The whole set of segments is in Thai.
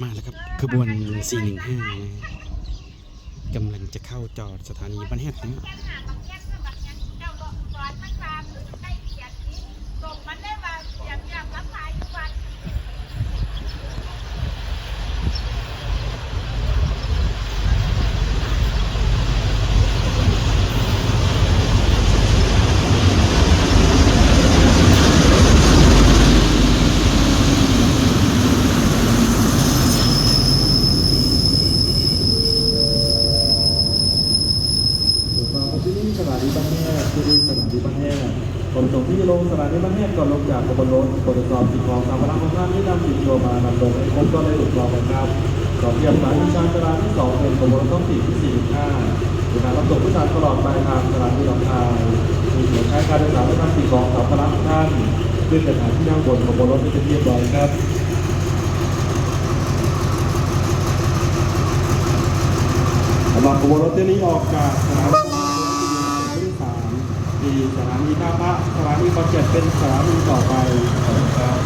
มาแล้วครับขบวน 415นะกำลังจะเข้าจอดสถานีบ้านแฮดนะ ถูกต้อง ครับที่นี่สถานีบ้านแห่ที่นี่สถานีบ้านแห่ขนส่งที่ลงสถานีบ้านแห่ก่อนลงจากขบวนรถตรวจสอบสิ่งของสามารถของท่านที่นำสิ่งโยมานำลงให้ครบก็ได้ถูกต้องนะครับขอเตรียมสายที่ชานจราที่สองเป็นขบวนท้องถิ่นที่สี่ห้าในการรับส่งผู้โดยสารตลอดปลายทางสถานีหนองคายมีส่วนใช้การโดยสารและนำสิ่งของสามารถของท่านขึ้นสถานที่นั่งบนขบวนรถให้เป็นเรียบร้อยครับสำหรับขบวนรถเที่ยวนี้ออกจากสถานีที่สามีสถานีท่าพระสถานีบางเจ็ดเป็นสถานีต่อไปครับ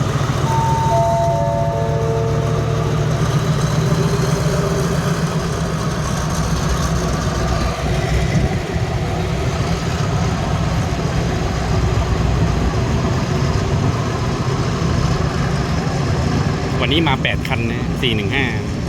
วันนี้มา 8 คันนะ415